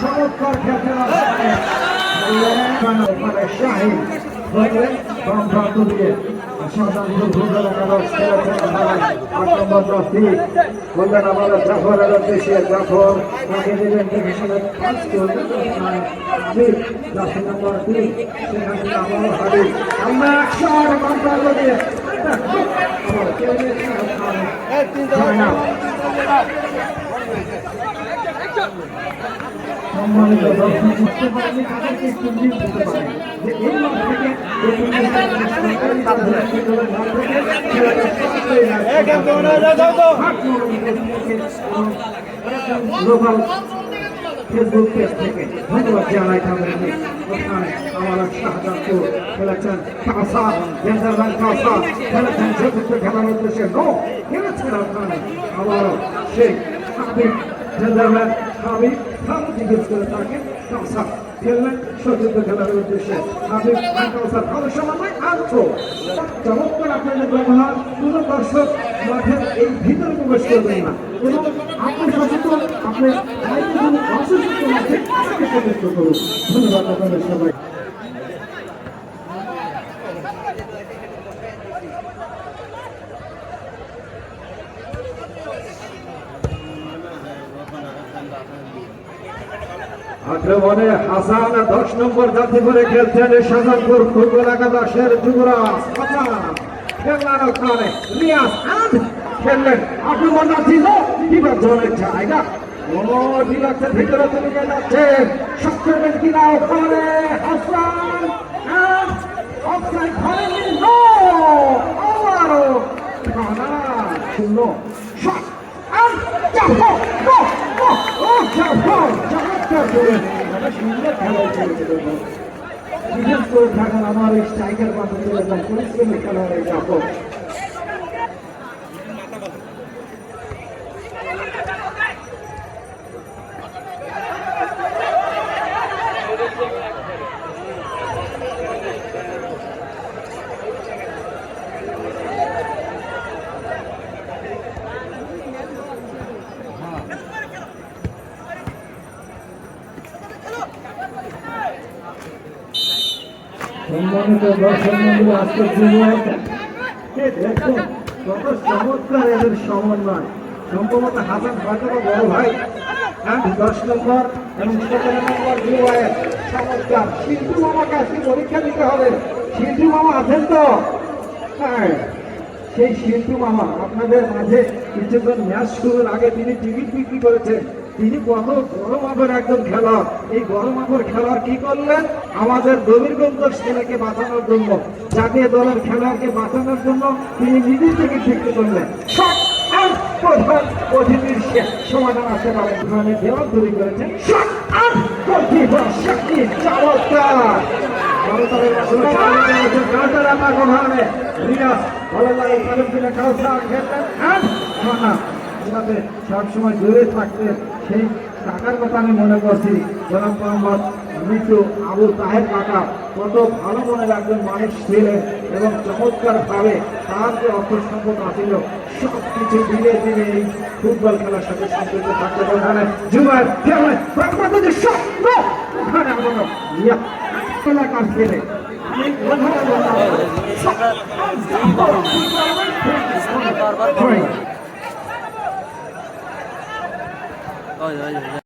চমৎকার খেলতে ওখানে শাহিন বললেন বাম প্রান্ত দিয়ে বললেন আমাদের জাফর দেশে জাফর তাকে দিলেন আমরা একশো সম্মানিত দর্শক বুঝতে পারেনি তাদেরকে একটু নিয়ে দিতে যে এই মাঠ থেকে থেকে গ্লোবাল ফেসবুক পেজ থেকে ধন্যবাদ জানাই তাদেরকে ওখানে আমার শাহজাদপুর খেলেছেন কাউসার জেন্দারম্যান কাউসার খেলেছেন চতুর্থ খেলার উদ্দেশ্যে নো খেলেছেন ওখানে আবারও সেই হাবিব জেন্দারম্যান হাবিব হাবিব জিজ্ঞেস করে তাকে কাউসার খেললেন চতুর্থ খেলার উদ্দেশ্যে হাবিব আর কাউসার। ভালো সমন্বয় আনছো চমৎকার আপনাদের ব্যবহার কোনো দর্শক মাঠের এই ভিতরে প্রবেশ করবেন না। এবং আপনি সচেতন, আপনি অসুস্থ মাঠে সচেতন করুন। ধন্যবাদ আপনাদের সবাই আক্রমণে হাসান দশ নম্বর জাতি করে খেলছেন শাহজাদপুর ফুটবল একাদশের যুবরাজ। হাসান খেললেন ওখানে রিয়াজ আট খেললেন। আক্রমণ ছিল বিপজ্জনক জায়গা? ও ডিলাক্সের ভিতরে চলে যাচ্ছে? শট করবেন কিনা ওখানে? হাসান অফসাইড ঘরে নিল। আবারও শূন্য। শট। আর চাপো ও চাপো বিশেষ করে থাকেন আমার এই স্ট্রাইকার পাশে চলে পরিশ্রমী খেলোয়াড় এই সম্মানিত দর্শক মন্ডলী আজকে কত চমৎকার এদের সমন্বয়। সম্ভবত হাসান বা বড় ভাই and দশ নম্বর এবং সতেরো নম্বর চমৎকার। মামাকে আজকে পরীক্ষা দিতে হবে। সিন্ধু মামা আছেন তো? হ্যাঁ। সেই সিন্ধু মামা, আপনাদের মাঝে কিছুক্ষণ ম্যাচ শুরুর আগে তিনি টিকিট বিক্রি করেছেন। তিনি কত বড় মাপের একজন খেলোয়াড় এই বড় মাপের খেলোয়াড় কি করলেন? আমাদের গভীরগঞ্জ ছেলেকে বাঁচানোর জন্য, জাতীয় দলের খেলোয়াড়কে বাঁচানোর জন্য তিনি নিজের থেকে বিক্রি করলেন। সমাধান খেললেন আমাদের সবসময় দূরে থাকতে সেই টাকার কথা আমি মনে করছি জনাব মোহাম্মদ মৃত্যু আবু তাহের কাকা কত ভালো মনের একজন মানুষ ছিলেন এবং চমৎকার ভাবে তার যে অর্থ সম্পদ আছিল সব কিছু ধীরে ধীরে এই ফুটবল খেলার সাথে সম্পৃক্ত থাকতে ওখানে জুমার খেলায় এলাকার ছেলে আমি 哦，有有有。